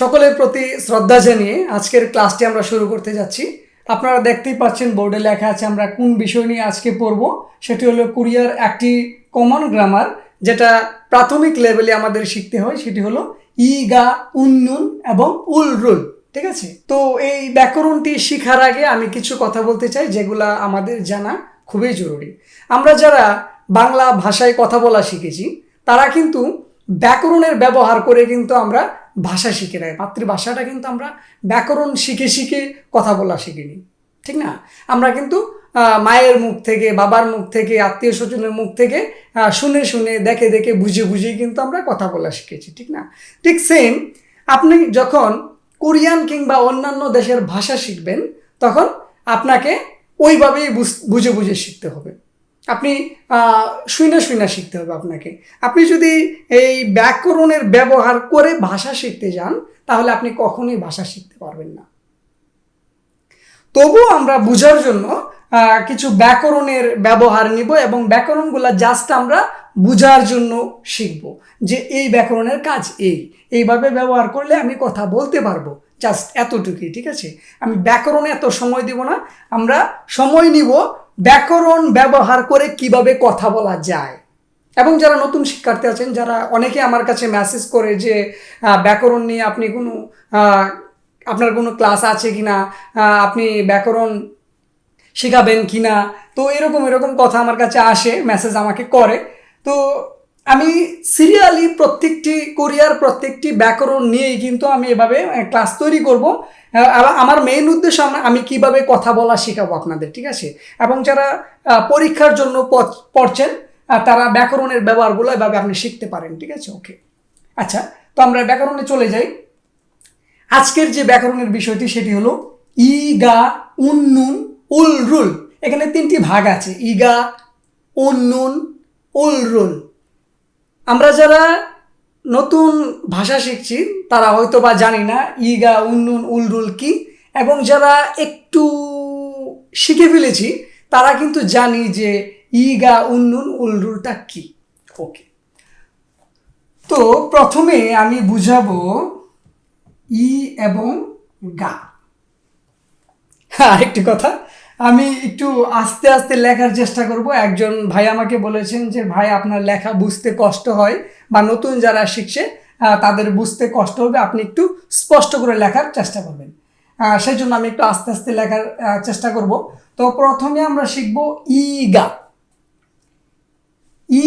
সকলের প্রতি শ্রদ্ধা জানিয়ে আজকের ক্লাসটি আমরা শুরু করতে যাচ্ছি। আপনারা দেখতেই পাচ্ছেন বোর্ডে লেখা আছে, আমরা কোন বিষয় নিয়ে আজকে পড়ব? সেটি হলো কোরিয়ার একটি কমন গ্রামার, যেটা প্রাথমিক লেভেলে আমাদের শিখতে হয়। সেটি হলো ই, গা উন্নুন এবং উল, রুল, ঠিক আছে? তো এই ব্যাকরণটি শেখার আগে আমি কিছু কথা বলতে চাই, যেগুলা আমাদের জানা খুবই জরুরি। আমরা যারা বাংলা ভাষায় কথা বলা শিখেছি, তারা কিন্তু ব্যাকরণের ব্যবহার করে কিন্তু আমরা ভাষা শিখে নেয়। মাতৃভাষাটা কিন্তু আমরা ব্যাকরণ শিখে শিখে কথা বলা শিখিনি, ঠিক না? আমরা কিন্তু মায়ের মুখ থেকে, বাবার মুখ থেকে, আত্মীয় স্বজনের মুখ থেকে শুনে শুনে, দেখে দেখে বুঝে বুঝে কিন্তু আমরা কথা বলা শিখেছি, ঠিক না? ঠিক সেম আপনি যখন কোরিয়ান কিংবা অন্যান্য দেশের ভাষা শিখবেন, তখন আপনাকে ওইভাবেই বুঝ- বুঝে বুঝে শিখতে হবে। আপনি শুনে শুনে শিখতে হবে আপনাকে। আপনি যদি এই ব্যাকরণের ব্যবহার করে ভাষা শিখতে যান, তাহলে আপনি কখনোই ভাষা শিখতে পারবেন না। তবুও আমরা বুঝার জন্য কিছু ব্যাকরণের ব্যবহার নিব এবং ব্যাকরণগুলো জাস্ট আমরা বুঝার জন্য শিখব যে এই ব্যাকরণের কাজ এই। এইভাবে ব্যবহার করলে আমি কথা বলতে পারব জাস্ট এতটুকুই, ঠিক আছে? আমি ব্যাকরণে এত সময় দিব না, আমরা সময় নিব ব্যাকরণ ব্যবহার করে কীভাবে কথা বলা যায়। এবং যারা নতুন শিক্ষার্থী আছেন, যারা অনেকে আমার কাছে মেসেজ করে যে ব্যাকরণ নিয়ে আপনি কোনো আপনার কোনো ক্লাস আছে কি না আপনি ব্যাকরণ শেখাবেন কি না তো এরকম এরকম কথা আমার কাছে আসে মেসেজ আমাকে করে। তো আমি সিরিয়ালি প্রত্যেকটি কোরিয়ার প্রত্যেকটি ব্যাকরণ নিয়েই কিন্তু আমি এভাবে ক্লাস তৈরি করব। আমার মেইন উদ্দেশ্য আমি কীভাবে কথা বলা শেখাবো আপনাদের, ঠিক আছে? এবং যারা পরীক্ষার জন্য পড়- পড়ছেন তারা ব্যাকরণের ব্যবহারগুলো এভাবে আপনি শিখতে পারেন, ঠিক আছে? ওকে আচ্ছা তো আমরা ব্যাকরণে চলে যাই। আজকের যে ব্যাকরণের বিষয়টি, সেটি হলো ইগা উন্নুন উল, রুল। এখানে তিনটি ভাগ আছে। ইগা উন্নুন উল, রুল। আমরা যারা নতুন ভাষা শিখছি, তারা হয়তো বা জানি না ইগা, উন্নুন উল রুল কি, এবং যারা একটু শিখে ফেলেছি, তারা কিন্তু জানি যে ইগা, উন্নুন উল রুলটা কি। ওকে তো প্রথমে আমি বুঝাবো ই এবং গা। হ্যাঁ একটি কথা। আমি একটু আস্তে আস্তে লেখার চেষ্টা করব। একজন ভাই আমাকে বলেছেন যে, ভাই, আপনার লেখা বুঝতে কষ্ট হয় বা নতুন যারা শিখছে তাদের বুঝতে কষ্ট হবে। আপনি একটু স্পষ্ট করে লেখার চেষ্টা করবেন। সেই জন্য আমি একটু আস্তে আস্তে লেখার চেষ্টা করব। তো প্রথমে আমরা শিখব ইগা।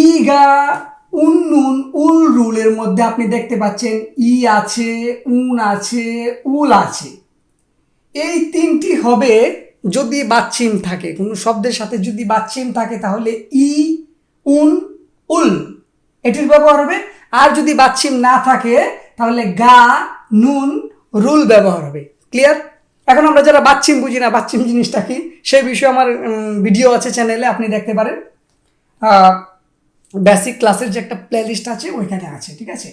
ইগা উন্নুন উল রুলের মধ্যে আপনি দেখতে পাচ্ছেন ই আছে, উন আছে, উল আছে। এই তিনটি হবে যদি বাচ্চিম থাকে, কোনো শব্দের সাথে যদি বাচ্চিম থাকে, তাহলে ই, উন, উল, এটির ব্যবহার হবে। আর যদি বাচ্চিম না থাকে, তাহলে গা, নুন, রুল ব্যবহার হবে। ক্লিয়ার এখন আমরা যারা বাচ্চিম বুঝি না বাচ্চিম জিনিসটা কি সেই বিষয়ে আমার ভিডিও আছে চ্যানেলে আপনি দেখতে পারেন। বেসিক ক্লাসের যে একটা প্লেলিস্ট আছে, ওইখানে আছে, ঠিক আছে?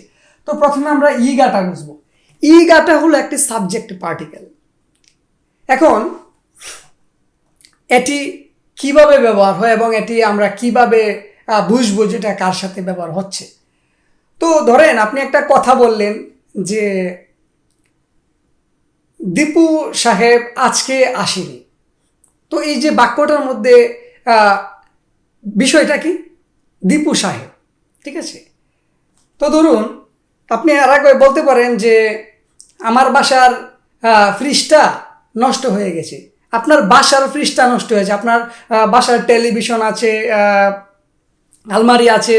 তো প্রথমে আমরা ই গাটা বুঝব। ই গাটা হলো একটি সাবজেক্ট পার্টিকেল এখন এটি কীভাবে ব্যবহার হয় এবং এটি আমরা কীভাবে বুঝব যেটা কার সাথে ব্যবহার হচ্ছে? তো ধরেন আপনি একটা কথা বললেন যে দীপু সাহেব আজকে আসেনি। তো এই যে বাক্যটার মধ্যে বিষয়টা কি? দীপু সাহেব, ঠিক আছে? তো ধরুন আপনি আর বলতে পারেন যে আমার বাসার ফ্রিজটা নষ্ট হয়ে গেছে। আপনার বাসার ফ্রিজটা নষ্ট হয়েছে আপনার বাসার টেলিভিশন আছে আলমারি আছে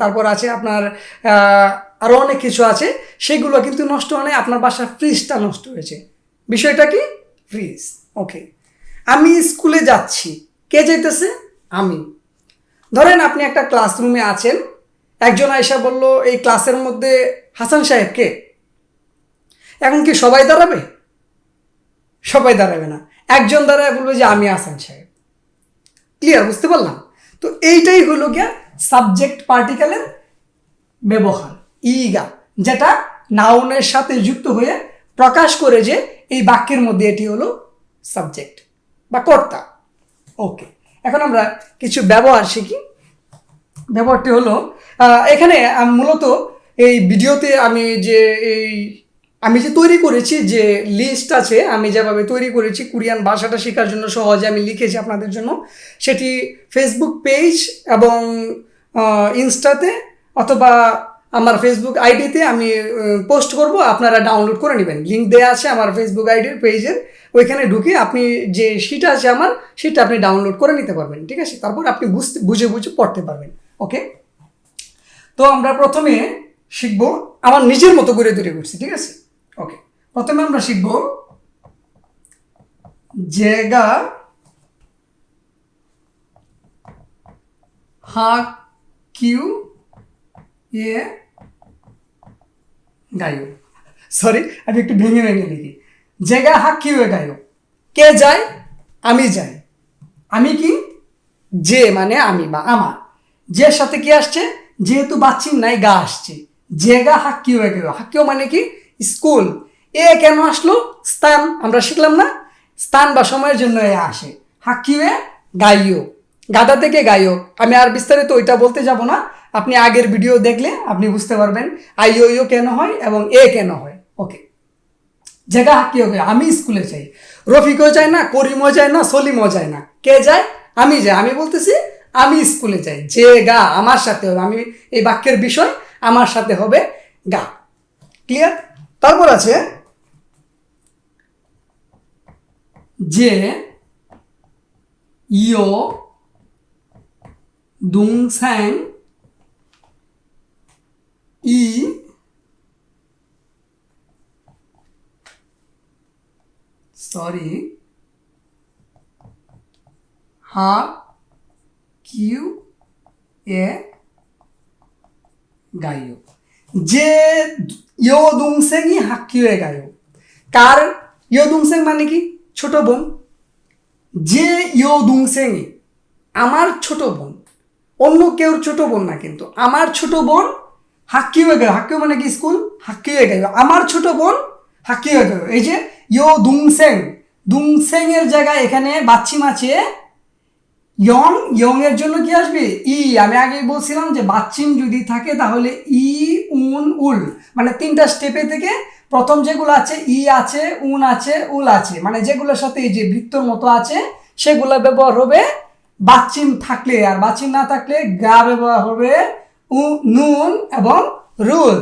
তারপর আছে আপনার আরও অনেক কিছু আছে। সেগুলো কিন্তু নষ্ট হয় আপনার বাসার ফ্রিজটা নষ্ট হয়েছে। বিষয়টা কি? ফ্রিজ ওকে আমি স্কুলে যাচ্ছি, কে যাইতেছে? আমি। ধরেন আপনি একটা ক্লাসরুমে আছেন, একজন আয়সা বলল, এই ক্লাসের মধ্যে হাসান সাহেব কে? এখন কি সবাই দাঁড়াবে? সবাই দাঁড়াবে না। একজন দাঁড়ায় বলবে যে আমি হাসান সাহেব। ক্লিয়ার বুঝতে পারলাম? তো এইটাই হলো গিয়া সাবজেক্ট পার্টিকেলের ব্যবহার, ইগা, যেটা নাউনের সাথে যুক্ত হয়ে প্রকাশ করে যে এই বাক্যের মধ্যে এটি হলো সাবজেক্ট বা কর্তা। ওকে এখন আমরা কিছু ব্যবহার শিখি। ব্যবহারটি হলো এখানে মূলত এই ভিডিওতে আমি যে এই আমি যে তৈরি করেছি, যে লিস্ট আছে, আমি যেভাবে তৈরি করেছি, কোরিয়ান ভাষাটা শেখার জন্য সহজে আমি লিখেছি আপনাদের জন্য। সেটি ফেসবুক পেজ এবং ইনস্টাতে অথবা আমার ফেসবুক আইডিতে আমি পোস্ট করব, আপনারা ডাউনলোড করে নেবেন। লিঙ্ক দেওয়া আছে আমার ফেসবুক আইডির পেজের ওইখানে ঢুকে আপনি যে শিট আছে আমার, সেটা আপনি ডাউনলোড করে নিতে পারবেন, ঠিক আছে? তারপর আপনি বুঝতে, বুঝে বুঝে পড়তে পারবেন ওকে তো আমরা প্রথমে শিখব, আমার নিজের মতো করে তৈরি করছি, ঠিক আছে? প্রথমে আমরা শিখব জেগা হা কিউ এ গায়ো সরি আমি একটু ভেঙে ভেঙে লিখি। জেগা হা কিউ এ গায়ো কে যায়? আমি যাই। আমি কি? যে মানে আমি বা আমার। যে সাথে কি আসছে? যেহেতু বাচ্চিন নাই, গা আসছে। জেগা হাক্কিও এ গেল হাক্কিও মানে কি? স্কুল। এ কেন আসলো? স্থান, আমরা শিখলাম না। স্থান বা সময়ের জন্য এ আসে। এ গাইও গাদা থেকে গাইও আমি আর বিস্তারিত ওইটা বলতে যাব না। আপনি আগের ভিডিও দেখলে আপনি বুঝতে পারবেন আইও ইও কেন হয় এবং এ কেন হয়। ওকে। জায়গা হাক্কি হবে আমি স্কুলে যাই। রফিকও যায় না, করিমও যায় না, সলিমও যায় না। কে যায়? আমি যাই। আমি বলতেছি, আমি স্কুলে যাই। যে গা আমার সাথে হবে। আমি এই বাক্যের বিষয় আমার সাথে হবে গা। ক্লিয়ার? তারপর আছে যে ইয়ো দুংস্যাং ই সরি হা কিউ এ গাইও যে ইয়ো দুংসেংই হা কিউ এ গাইও কার ইয়ো দুংসেং মানে কি ছোট বোন, যে ইয়ো দুংসেং আমার ছোট বোন, অন্য কেউ ছোট বোন না কিন্তু, আমার ছোট বোন হাক্কি হয়ে গেল। হাক্কি মানে কি স্কুল? হাক্কি হয়ে গেল। আমার ছোট বোন হাক্কি হয়ে গেল। এই যে ইয়ো দুংসেং দুংসেং এর জায়গায় এখানে বাচ্চি মাছে ইয়ং ইয়ং এর জন্য কি আসবে? ই, আমি আগেই বলছিলাম যে বাচ্চিম যদি থাকে তাহলে ই, উন, উল। মানে তিনটা স্টেপে থেকে প্রথম যেগুলো আছে, ই আছে, উন আছে, উল আছে। মানে যেগুলোর সাথে এই যে বৃত্তর মতো আছে, সেগুলো ব্যবহার হবে বাচ্চিম থাকলে। আর বাচ্চিম না থাকলে গা ব্যবহার হবে উ, নুন এবং রুল।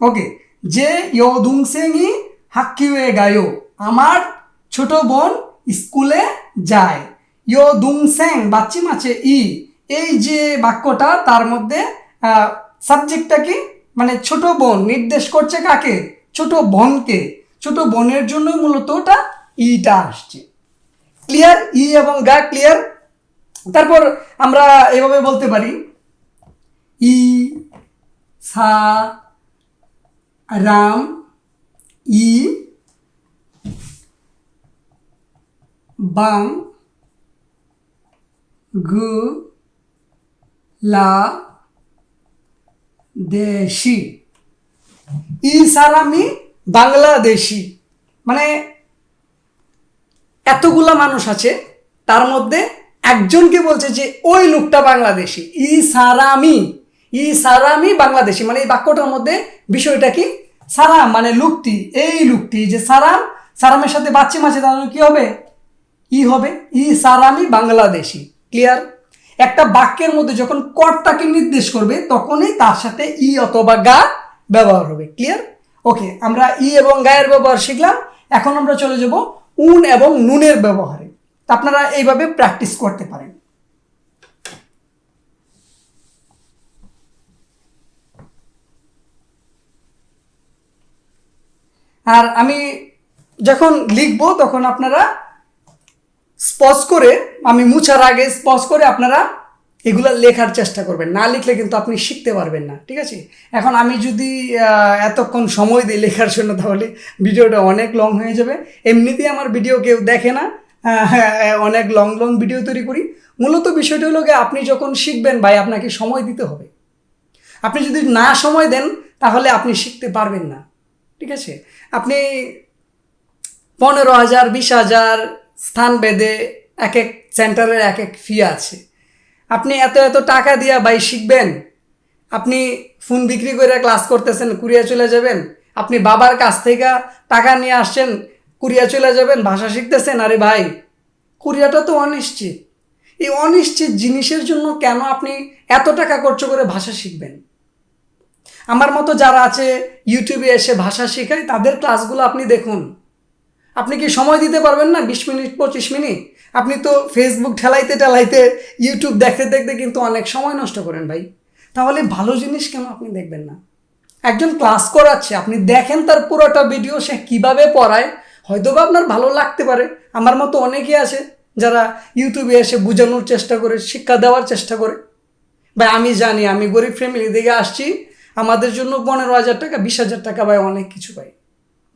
ওকে যে ইয় দুংসেংই হাক্কিউয়ে গায়ো। আমার ছোট বোন স্কুলে যায়। ইয়ো দুংসেং বাচ্চিম আছে ই। এই যে বাক্যটা, তার মধ্যে সাবজেক্টটা কি? মানে ছোট বোন নির্দেশ করছে কাকে? ছোট বোনকে। ছোট বোনের জন্য মূলত ওটা ইটা আসছে। ক্লিয়ার ই এবং গা ক্লিয়ার তারপর আমরা এভাবে বলতে পারি। ই, সা, রাম, ই বাং গু, লা, দেশি। ই সারামি বাংলাদেশি। মানে এতগুলা মানুষ আছে, তার মধ্যে একজনকে বলছে যে ওই লোকটা বাংলাদেশি। ই সারামি ই সারামি বাংলাদেশি। মানে এই বাক্যটার মধ্যে বিষয়টা কি? সারাম মানে লোকটি, এই লোকটি যে সারাম, সারামের সাথে বাচ্চা মাছে তাহলে কি হবে? ই হবে, ই সারামি বাংলাদেশি। ক্লিয়ার একটা বাক্যের মধ্যে যখন কর্তাকে নির্দেশ করবে, তখনই তার সাথে ই অথবা গা ব্যবহার হবে। ক্লিয়ার ওকে আমরা ই এবং গায়ের ব্যবহার শিখলাম। এখন আমরা চলে যাব উন এবং নুনের ব্যবহারে। আপনারা এইভাবে প্র্যাকটিস করতে পারেন। আর আমি যখন লিখব, তখন আপনারা স্পজ করে আমি মুছার আগে স্পজ করে আপনারা এগুলো লেখার চেষ্টা করবেন। না লিখলে কিন্তু আপনি শিখতে পারবেন না ঠিক আছে? এখন আমি যদি এতক্ষণ সময় দিই লেখার জন্য তাহলে ভিডিওটা অনেক লং হয়ে যাবে। এমনিতেই আমার ভিডিও কেউ দেখে না আহ, অনেক লং লং ভিডিও তৈরি করি। মূলত বিষয়টা হলো গিয়ে আপনি যখন শিখবেন ভাই আপনাকে সময় দিতে হবে। আপনি যদি না সময় দেন তাহলে আপনি শিখতে পারবেন না ঠিক আছে? আপনি পনেরো হাজার বিশ হাজার স্থান বেদে এক এক সেন্টারের এক এক ফি আছে। আপনি এত এত টাকা দিয়া ভাই শিখবেন? আপনি ফোন বিক্রি করে ক্লাস করতেছেন কুরিয়া চলে যাবেন? আপনি বাবার কাছ থেকে টাকা নিয়ে আসছেন কুরিয়া চলে যাবেন, ভাষা শিখতেছেন? আরে ভাই কুরিয়াটা তো অনিশ্চিত। এই অনিশ্চিত জিনিসের জন্য কেন আপনি এত টাকা খরচ করে ভাষা শিখবেন? আমার মতো যারা আছে ইউটিউবে এসে ভাষা শেখায়, তাদের ক্লাসগুলো আপনি দেখুন। আপনি কি সময় দিতে পারবেন না? বিশ মিনিট, পঁচিশ মিনিট? আপনি তো ফেসবুক ঠেলাইতে ঠেলাইতে ইউটিউব দেখতে দেখতে কিন্তু অনেক সময় নষ্ট করেন ভাই। তাহলে ভালো জিনিস কেন আপনি দেখবেন না? একজন ক্লাস করাচ্ছে, আপনি দেখেন তার পুরোটা ভিডিও সে কীভাবে পড়ায়। হয়তো বা আপনার ভালো লাগতে পারে। আমার মতো অনেকে আছে যারা ইউটিউবে এসে বোঝানোর চেষ্টা করে, শিক্ষা দেওয়ার চেষ্টা করে। ভাই, আমি জানি, আমি গরিব ফ্যামিলি থেকে আসছি। আমাদের জন্য পনেরো হাজার টাকা, বিশ হাজার টাকা ভাই অনেক কিছু পাই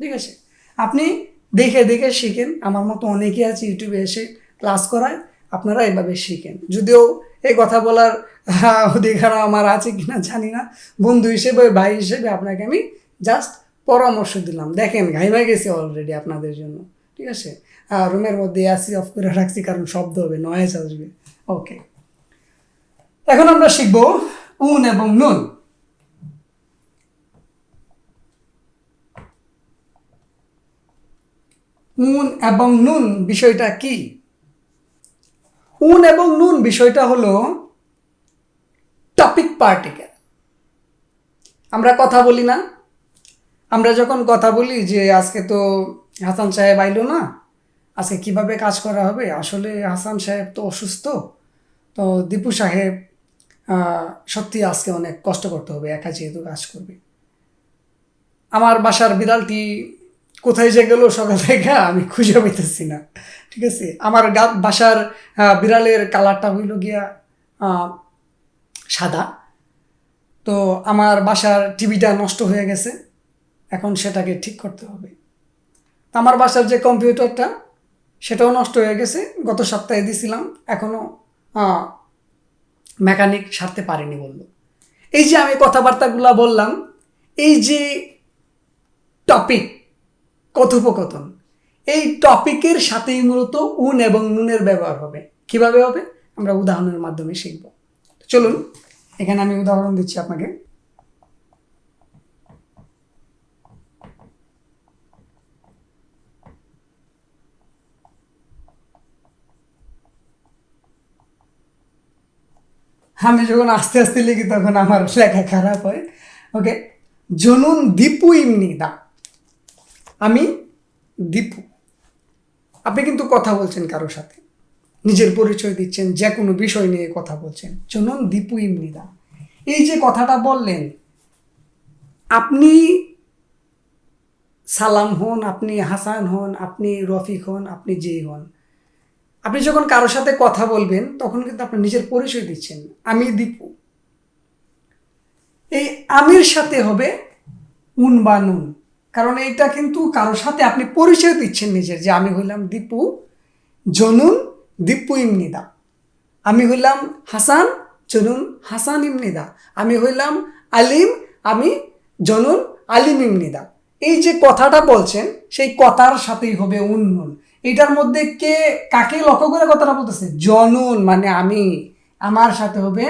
ঠিক আছে? আপনি দেখে দেখে শিখেন। আমার মতো অনেকেই আছে ইউটিউবে এসে ক্লাস করায়, আপনারা এভাবে শিখেন। যদিও এই কথা বলার অধিকার আমার আছে কিনা জানি না। বন্ধু হিসেবে, ভাই হিসেবে আপনাকে আমি জাস্ট পরামর্শ দিলাম। দেখেন ঘাইমা গেছি অলরেডি আপনাদের জন্য। ঠিক আছে? রুমের মধ্যে এসি অফ করে রাখছি, কারণ শব্দ হবে নয়েজ আসবে। ওকে এখন আমরা শিখব উন এবং নুন। উন এবং নুন বিষয়টা কি? উন এবং নুন বিষয়টা হলো টপিক পার্টিকেল আমরা কথা বলি না। আমরা যখন কথা বলি যে আজকে তো হাসান সাহেব আইলো না, আজকে কীভাবে কাজ করা হবে? আসলে হাসান সাহেব তো অসুস্থ। তো দীপু সাহেব সত্যি আজকে অনেক কষ্ট করতে হবে, একা যেহেতু কাজ করবে। আমার বাসার বিড়ালটি কোথায় যে গেল সকাল থেকে আমি খুঁজে পেতেছি না। ঠিক আছে? আমার গা, বাসার বিড়ালের কালারটা হইল গিয়া সাদা। তো আমার বাসার টিভিটা নষ্ট হয়ে গেছে। এখন সেটাকে ঠিক করতে হবে। আমার বাসার যে কম্পিউটারটা, সেটাও নষ্ট হয়ে গেছে। গত সপ্তাহে দিছিলাম। এখনও মেকানিক সারতে পারেনি বলল। এই যে আমি কথাবার্তাগুলো বললাম, এই যে টপিক কথোপকথন। এই টপিকের সাথেই মূলত উন এবং নুনের ব্যবহার হবে। কীভাবে হবে? আমরা উদাহরণের মাধ্যমে শিখব। চলুন, এখানে আমি উদাহরণ দিচ্ছি আপনাকে। আমি যখন আস্তে আস্তে লিখি, তখন আমার লেখা খারাপ হয়। ওকে জনুন দীপু ইমনি দা। আমি দীপু। আপনি কিন্তু কথা বলছেন কারোর সাথে। নিজের পরিচয় দিচ্ছেন, যে কোনো বিষয় নিয়ে কথা বলছেন। চলুন দীপু ইমনিদা। এই যে কথাটা বললেন, আপনি সালাম হন, আপনি হাসান হন, আপনি রফিক হন, আপনি যেই হন। আপনি যখন কারোর সাথে কথা বলবেন, তখন কিন্তু আপনি নিজের পরিচয় দিচ্ছেন, আমি দীপু। এই আমির সাথে হবে উন বা নুন। কারণ এটা কিন্তু কারোর সাথে আপনি পরিচয় দিচ্ছেন নিজের, যে আমি হইলাম দীপু জনুন দীপু ইমনিদা। আমি হইলাম হাসান জনুন হাসান ইমনিদা। আমি হইলাম আলিম, আমি জনুন আলিম ইমনিদা। এই যে কথাটা বলছেন, সেই কথার সাথেই হবে উন্নুন এটার মধ্যে কে, কাকে লক্ষ্য করে কথাটা বলতেছে? জনুন মানে আমি। আমার সাথে হবে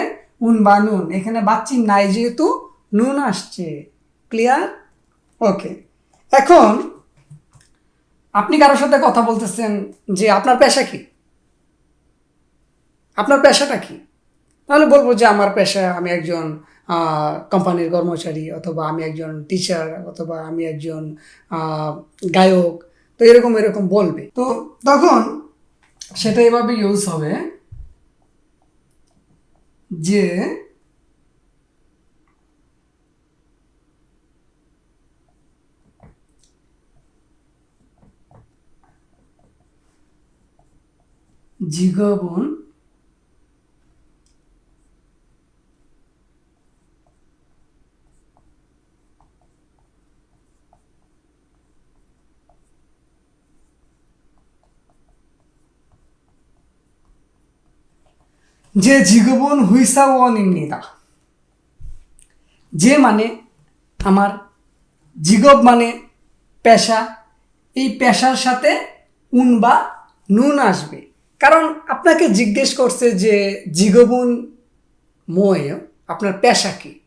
উন বা নুন। এখানে বাচ্চি নাই যেহেতু, নুন আসছে। ক্লিয়ার ওকে এখন আপনি কারোর সাথে কথা বলতেছেন যে আপনার পেশা কি? আপনার পেশাটা কি? তাহলে বলব যে আমার পেশা আমি একজন কোম্পানির কর্মচারী অথবা আমি একজন টিচার অথবা আমি একজন গায়ক। তো এরকম এরকম বলবে। তো তখন সেটা এভাবে ইউজ হবে যে জীবন যে জীবন হুইসা অনিন্দিতা যে মানে আমার জিগব মানে পেশা। এই পেশার সাথে উন বা নুন আসবে। কারণ আপনাকে জিজ্ঞেস করছে যে জিগবুন ময় আপনার পেশা কি?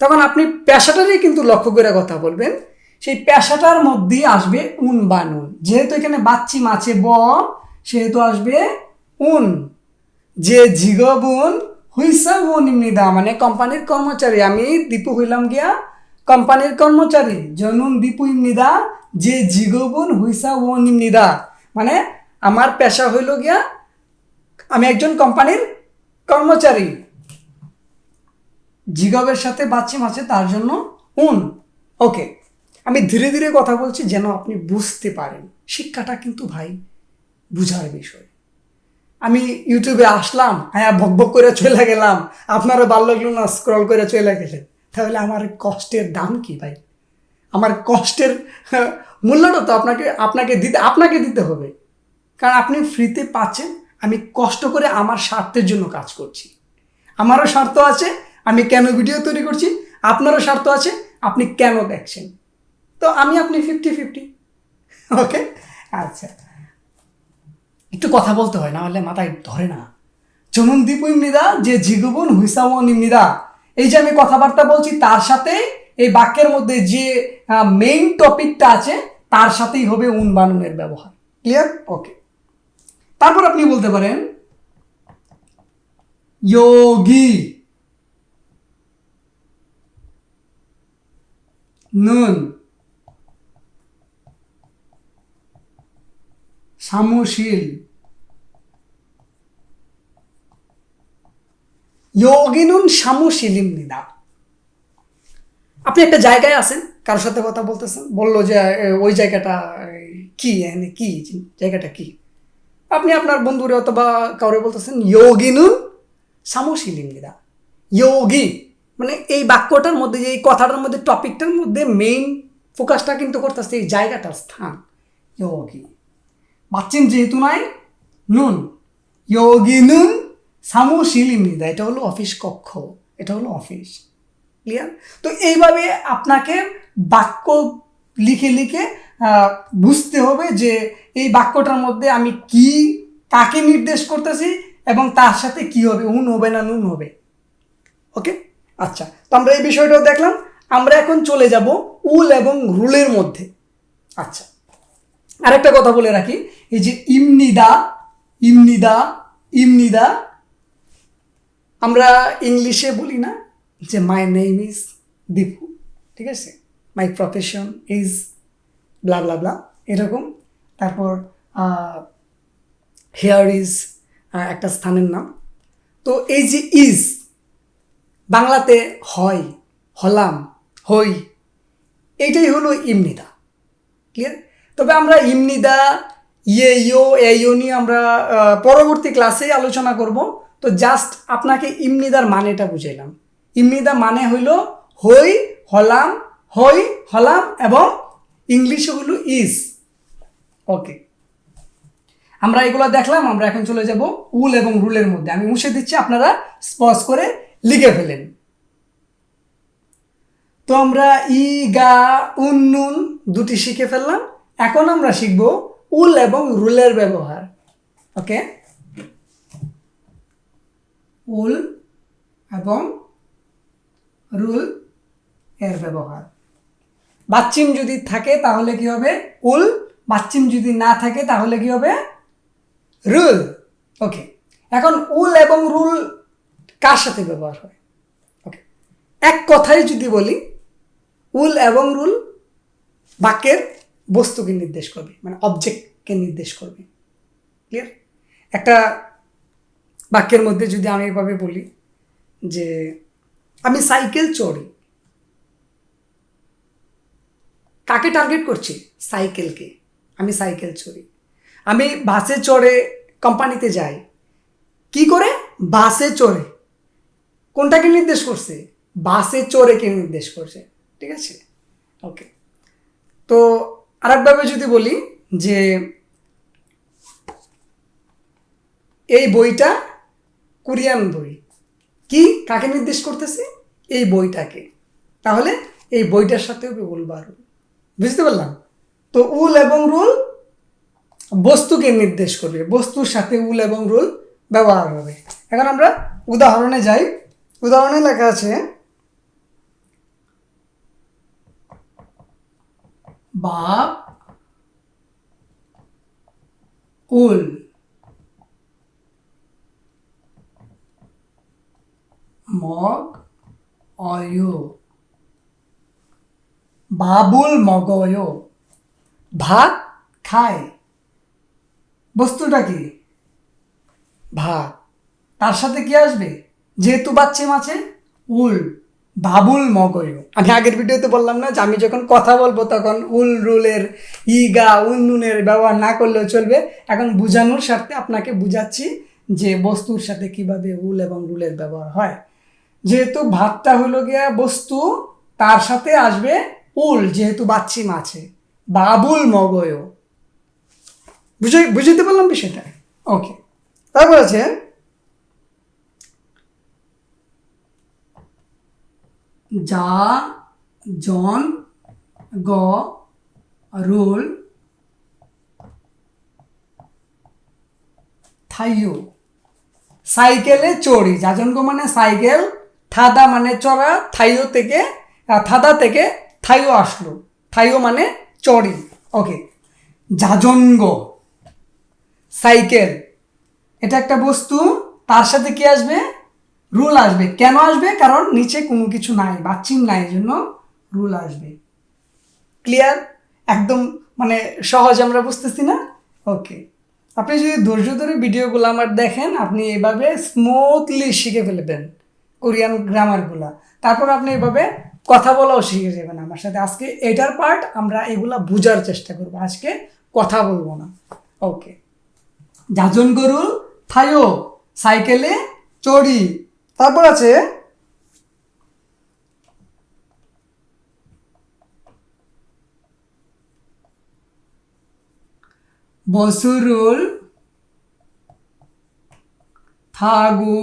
তখন আপনি পেশাটারই কিন্তু লক্ষ্য করে কথা বলবেন। সেই পেশাটার মধ্যেই আসবে উন বা নুন। যেহেতু এখানে বাচ্চি মাছে ব, সেহেতু আসবে উন। যে জিগবুন হুইসা ও নিম্নিদা মানে কোম্পানির কর্মচারী। আমি দীপু হইলাম গিয়া কোম্পানির কর্মচারী, জনুন দীপু ইমনিদা যে জিগবুন হুইসা ও নিম্নিদা। মানে আমার পেশা হইল গিয়া আমি একজন কোম্পানির কর্মচারী। জিগবের সাথে বাচ্চি মাছে তার জন্য উন। ওকে আমি ধীরে ধীরে কথা বলছি যেন আপনি বুঝতে পারেন। শিক্ষাটা কিন্তু ভাই বুঝার বিষয়। আমি ইউটিউবে আসলাম হ্যাঁ ভক ভক করে চলে গেলাম। আপনারও ভালো লাগল না স্ক্রল করে চলে গেলেন তাহলে আমার কষ্টের দাম কি ভাই? আমার কষ্টের হ্যাঁ, মূল্যটা তো আপনাকে আপনাকে দিতে আপনাকে দিতে হবে। কারণ আপনি ফ্রিতে পাচ্ছেন, আমি কষ্ট করে আমার স্বার্থের জন্য কাজ করছি। আমারও স্বার্থ আছে, আমি কেন ভিডিও তৈরি করছি? আপনারও স্বার্থ আছে, আপনি কেন দেখছেন? তো আমি আপনি ফিফটি ফিফটি ওকে আচ্ছা। একটু কথা বলতে হয়, না হলে মাথায় ধরে না। চনুন দীপ ইমনিদা, যে জিগুবন হুইসামন ইমনিদা। এই যে আমি কথাবার্তা বলছি, তার সাথে এই বাক্যের মধ্যে যে মেইন টপিকটা আছে, তার সাথেই হবে উন বানুনের ব্যবহার। ক্লিয়ার ওকে তারপর আপনি বলতে পারেন, যোগী নুন সামশীল। যোগিনুন সামশীলিম নিদা আপনি একটা জায়গায় আছেন, কারোর সাথে কথা বলতেছেন, বলল যে, ওই জায়গাটা কি কি, জায়গাটা কি? আপনি আপনার বন্ধুরে অথবা কাউরে বলতেছেন যোগিনুন সামশীলিম নিদা যোগী মানে এই বাক্যটার মধ্যে যে এই কথাটার মধ্যে, টপিকটার মধ্যে মেইন ফোকাসটা কিন্তু করতেছে এই জায়গাটার স্থান যোগী বাচ্চেন যেহেতু নাই, নুন যোগী নুন সামুশীলিমৃদা এটা হলো অফিস কক্ষ, এটা হলো অফিস ক্লিয়ার তো এইভাবে আপনাকে বাক্য লিখে লিখে বুঝতে হবে যে এই বাক্যটার মধ্যে আমি কি, কাকে নির্দেশ করতেছি এবং তার সাথে কি হবে, উন হবে না নুন হবে। ওকে? আচ্ছা তো আমরা এই বিষয়টাও দেখলাম। আমরা এখন চলে যাব উল এবং রুলের মধ্যে। আচ্ছা আরেকটা কথা বলে রাখি। এই যে ইমনিদা ইমনিদা ইমনিদা, আমরা ইংলিশে বলি না যে মাই নেম ইজ দীপু ঠিক আছে? My profession is blah blah blah এরকম। তারপর হেয়ার ইজ একটা স্থানের নাম। তো এই যে ইজ বাংলাতে হয়, হলাম, হই, এইটাই হলো ইমনিদা। ক্লিয়ার তবে আমরা ইমনিদা ইয়ে ইয়ো নিয়ে আমরা পরবর্তী ক্লাসে আলোচনা করব। তো জাস্ট আপনাকে ইমনিদার মানেটা বুঝাইলাম। ইমনিদা মানে হইল হই, হলাম হই, হলাম এবং ইংলিশে হলো ইজ ওকে আমরা এগুলো দেখলাম, আমরা এখন চলে যাব উল এবং রুলের মধ্যে। আমি মুছে দিচ্ছি, আপনারা স্পজ করে লিখে ফেলেন। তো আমরা ই, গা, উন, নুন দুটি শিখে ফেললাম। এখন আমরা শিখব উল এবং রুলের ব্যবহার। ওকে উল এবং রুল এর ব্যবহার। বাচ্চিম যদি থাকে, তাহলে কি হবে? উল বাচ্চিম যদি না থাকে, তাহলে কি হবে? রুল। ওকে এখন উল এবং রুল কার সাথে ব্যবহার হয়? ওকে এক কথায় যদি বলি, উল এবং রুল বাক্যের বস্তুকে নির্দেশ করবে মানে অবজেক্টকে নির্দেশ করবে। ক্লিয়ার একটা বাক্যের মধ্যে যদি আমি এভাবে বলি যে, আমি সাইকেল চড়ি। কাকে টার্গেট করছি? সাইকেলকে। আমি সাইকেল চড়ি। আমি বাসে চড়ে কোম্পানিতে যাই। কি করে? বাসে চড়ে। কোনটাকে নির্দেশ করছে? বাসে চড়ে কে নির্দেশ করছে? ঠিক আছে? ওকে তো আরেকভাবে যদি বলি যে এই বইটা কোরিয়ান বই। কি? কাকে নির্দেশ করতেছে? এই বইটাকে। তাহলে এই বইটার সাথেও বলব আর বুঝতে পারলাম? তো উল এবং রুল বস্তুকে নির্দেশ করবে। বস্তুর সাথে উল এবং রুল ব্যবহার হবে। এখন আমরা উদাহরণে যাই। উদাহরণে লেখা আছে, বাপ উল মগ অয়ো। বাবুল মগয় ভাত খায়। বস্তুটা কি? ভাত। তার সাথে কি আসবে? যেহেতু বাচ্চে মাছে, উল, বাবুল মগয় আমি আগের ভিডিওতে বললাম না যে আমি যখন কথা বলব তখন উল, রুলের ইগা, উন্নুনের ব্যবহার না করলেও চলবে। এখন বুঝানোর স্বার্থে আপনাকে বুঝাচ্ছি যে বস্তুর সাথে কীভাবে উল এবং রুলের ব্যবহার হয়। যেহেতু ভাতটা হলো গিয়া বস্তু, তার সাথে আসবে উল, যেহেতু বাচ্চি মাছে। বাবুল মগয় বুঝে বুঝতে পারলাম বিষয়টা? ওকে তারপর আছে, যা, জন, গ, রুল থাইও সাইকেলে চড়ি যাজনগ মানে সাইকেল, থাদা মানে চড়া থাইও থেকে থাদা থেকে থাইও আসলো। থাইও মানে চড়ি। ওকে যাজনগ। সাইকেল। এটা একটা বস্তু, তার সাথে কি আসবে? রুল আসবে। কেন আসবে? কারণ নিচে কোনো কিছু নাই বাচ্চিম নাই জন্য রুল আসবে। ক্লিয়ার একদম মানে সহজ আমরা বুঝতেছি না? ওকে আপনি যদি ধৈর্য ধরে ভিডিওগুলো আমার দেখেন, আপনি এভাবে স্মুথলি শিখে ফেলবেন কোরিয়ান গ্রামারগুলা তারপর আপনি এভাবে কথা বলাও শিখে যাবেন আমার সাথে। আজকে এটার পার্ট আমরা এগুলা বোঝার চেষ্টা করব। আজকে কথা বলব না। ওকে যাজন গরুল থায়ো, সাইকেলে চড়ি। তারপর আছে বসুরুল, থাগু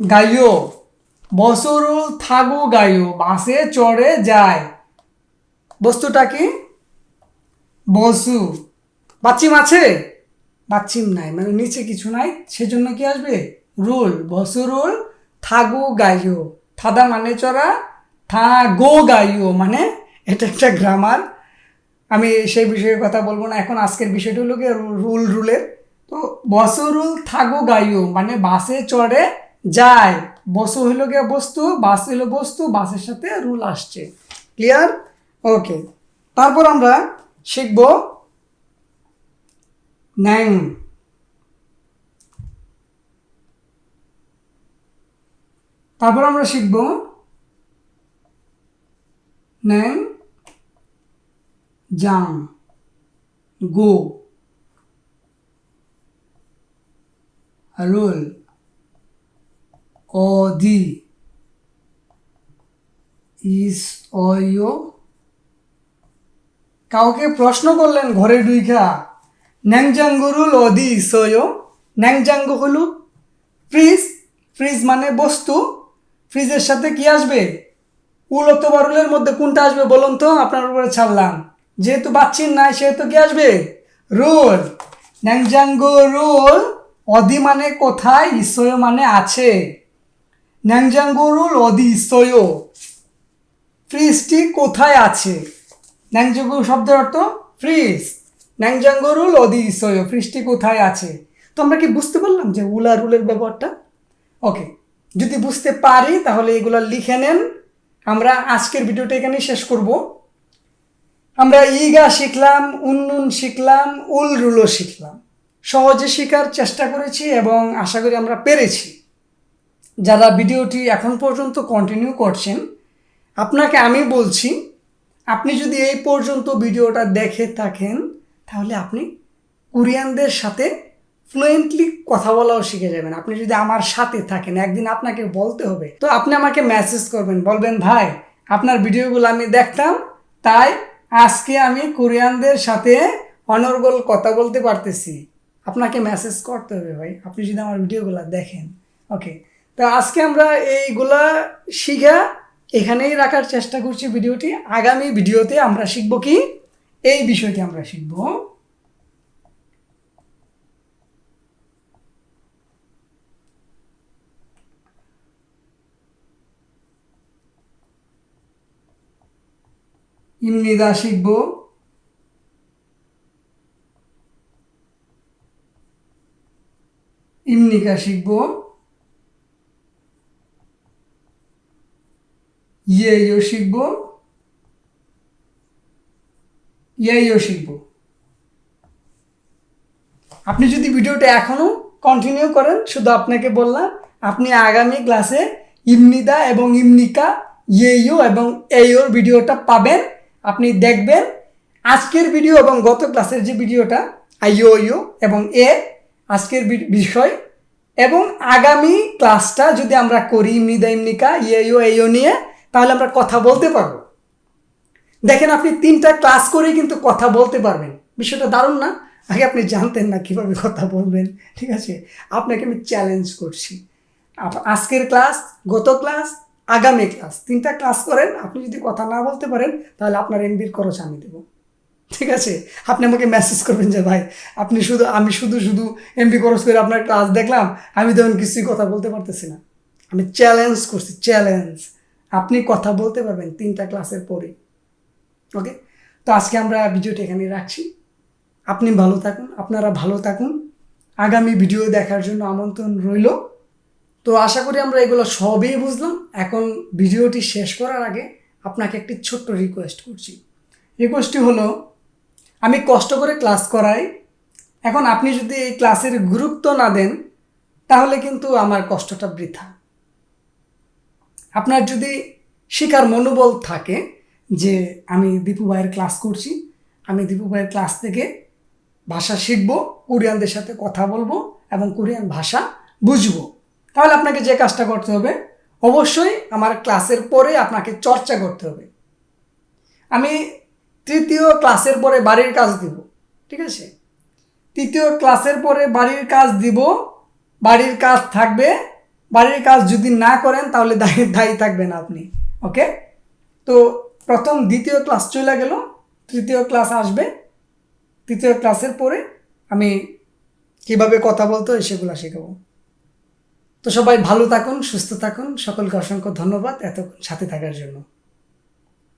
গাইও বসুরুল থাগু গায়ু বাসে চড়ে যায়। বস্তুটা কি? বসু বাচ্চিম আছে বাচ্চিম নাই মানে নিচে কিছু নাই, সেজন্য কি আসবে? রুল বসু রুল থাগু গাইও থাদা মানে চড়া থা গো গাইও মানে এটা একটা গ্রামার আমি সেই বিষয়ে কথা বলব না, এখন আজকের বিষয়টা হলো গিয়ে রুল, রুলের। তো বসু রুল থাগো গাইও মানে বাসে চড়ে যায়। বসু হইল গিয়ে বস্তু, বাস হইল বস্তু, বাসের সাথে রুল আসছে। ক্লিয়ার ওকে তারপর আমরা শিখব ন্যাং তারপর আমরা শিখব ন্যাং জাং গো রুল অদি ইস অয় কাউকে প্রশ্ন করলেন ঘরে ডুইখা ন্যাংজাঙ্গুরুল অদি ইসয় ন্যাংজাঙ্গু হলো ফ্রিজ ফ্রিজ মানে বস্তু। ফ্রিজের সাথে কি আসবে? উল অথবা রুলের মধ্যে কোনটা আসবে বলুন তো? আপনার উপরে ছাড়লাম। যেহেতু বাচ্চিন নাই, সেহেতু কি আসবে? রুল। ন্যাংজাঙ্গু রুল অদি মানে কোথায়, ইসয় মানে আছে। ন্যাংজাঙ্গুরুল ইসয়। ফ্রিজটি কোথায় আছে? ন্যাংজাঙ্গু শব্দের অর্থ ফ্রিজ। ন্যাংজাঙ্গুরুল অদি ইসয়, ফ্রিজটি কোথায় আছে? তো আমরা কি বুঝতে পারলাম যে উলা রুলের ব্যবহারটা? ওকে, যদি বুঝতে পারি তাহলে এগুলো লিখে নেন। আমরা আজকের ভিডিওটা এখানে শেষ করব। আমরা ইগা শিখলাম, উন্নুন শিখলাম, উল রুলও শিখলাম। সহজে শেখার চেষ্টা করেছি এবং আশা করি আমরা পেরেছি। যারা ভিডিওটি এখন পর্যন্ত কন্টিনিউ করছেন, আপনাকে আমি বলছি, আপনি যদি এই পর্যন্ত ভিডিওটা দেখে থাকেন, তাহলে আপনি কোরিয়ানদের সাথে ফ্লুয়েন্টলি কথা বলাও শিখে যাবেন। আপনি যদি আমার সাথে থাকেন, একদিন আপনাকে বলতে হবে, তো আপনি আমাকে মেসেজ করবেন, বলবেন, ভাই, আপনার ভিডিওগুলো আমি দেখতাম, তাই আজকে আমি কোরিয়ানদের সাথে অনর্গল কথা বলতে পারতেছি। আপনাকে মেসেজ করতে হবে, ভাই, আপনি যদি আমার ভিডিওগুলো দেখেন। ওকে তো আজকে আমরা এইগুলা শিখা এখানেই রাখার চেষ্টা করছি ভিডিওটি। আগামী ভিডিওতে আমরা শিখব কি? এই বিষয়টি আমরা শিখব। ইমনিদা শিখব। ইমনিকা শিখব। ইয়েও শিখব। ইয়েও শিখব। আপনি যদি ভিডিওটা এখনও কন্টিনিউ করেন, শুধু আপনাকে বললাম, আপনি আগামী ক্লাসে ইমনিদা এবং ইমনিকা ইয়েইও এবং এইওর ভিডিওটা পাবেন। আপনি দেখবেন আজকের ভিডিও এবং গত ক্লাসের যে ভিডিওটা আইও ইও এবং এ, আজকের বিষয়। এবং আগামী ক্লাসটা যদি আমরা করি ইমনিদা, ইমনিকা ইয়েইও এইও নিয়ে তাহলে আমরা কথা বলতে পারব। দেখেন আপনি তিনটা ক্লাস করেই কিন্তু কথা বলতে পারবেন। বিষয়টা দারুণ না? আগে আপনি জানতেন না কীভাবে কথা বলবেন, ঠিক আছে? আপনাকে আমি চ্যালেঞ্জ করছি। আজকের ক্লাস গত ক্লাস আগামী ক্লাস তিনটা ক্লাস করেন, আপনি যদি কথা না বলতে পারেন, তাহলে আপনার এমবির খরচ আমি দেবো। ঠিক আছে? আপনি আমাকে মেসেজ করবেন যে, ভাই, আপনি শুধু, আমি শুধু শুধু এমবি খরচ করে আপনার ক্লাস দেখলাম, আমি তখন কিছুই কথা বলতে পারতেছি না। আমি চ্যালেঞ্জ করছি চ্যালেঞ্জ আপনি কথা বলতে পারবেন তিনটা ক্লাসের পরে। ওকে তো আজকে আমরা ভিডিওটা এখানে রাখছি। আপনি ভালো থাকুন, আপনারা ভালো থাকুন। আগামী ভিডিও দেখার জন্য আমন্ত্রণ রইল। তো আশা করি আমরা এগুলো সবই বুঝলাম। এখন ভিডিওটি শেষ করার আগে আপনাকে একটি ছোট্ট রিকোয়েস্ট করছি। রিকোয়েস্টটি হলো, আমি কষ্ট করে ক্লাস করাই। এখন আপনি যদি এই ক্লাসের গুরুত্ব না দেন, তাহলে কিন্তু আমার কষ্টটা বৃথা। আপনার যদি শেখার মনোবল থাকে যে আমি দীপু ভাইয়ের ক্লাস করছি, আমি দীপু ভাইয়ের ক্লাস থেকে ভাষা শিখব, কোরিয়ানদের সাথে কথা বলব এবং কোরিয়ান ভাষা বুঝব। তাহলে আপনাকে যে কাজটা করতে হবে, অবশ্যই আমার ক্লাসের পরে আপনাকে চর্চা করতে হবে। আমি তৃতীয় ক্লাসের পরে বাড়ির কাজ দিব, ঠিক আছে? তৃতীয় ক্লাসের পরে বাড়ির কাজ দিব, বাড়ির কাজ থাকবে বাড়ির কাজ যদি না করেন, তাহলে দায়ী দায়ী থাকবেন আপনি, ওকে? তো প্রথম দ্বিতীয় ক্লাস চলে গেল, তৃতীয় ক্লাস আসবে। তৃতীয় ক্লাসের পরে আমি কীভাবে কথা বলতো সেগুলো শেখাবো। তো সবাই ভালো থাকুন, সুস্থ থাকুন, সকলকে অসংখ্য ধন্যবাদ এতক্ষণ সাথে থাকার জন্য।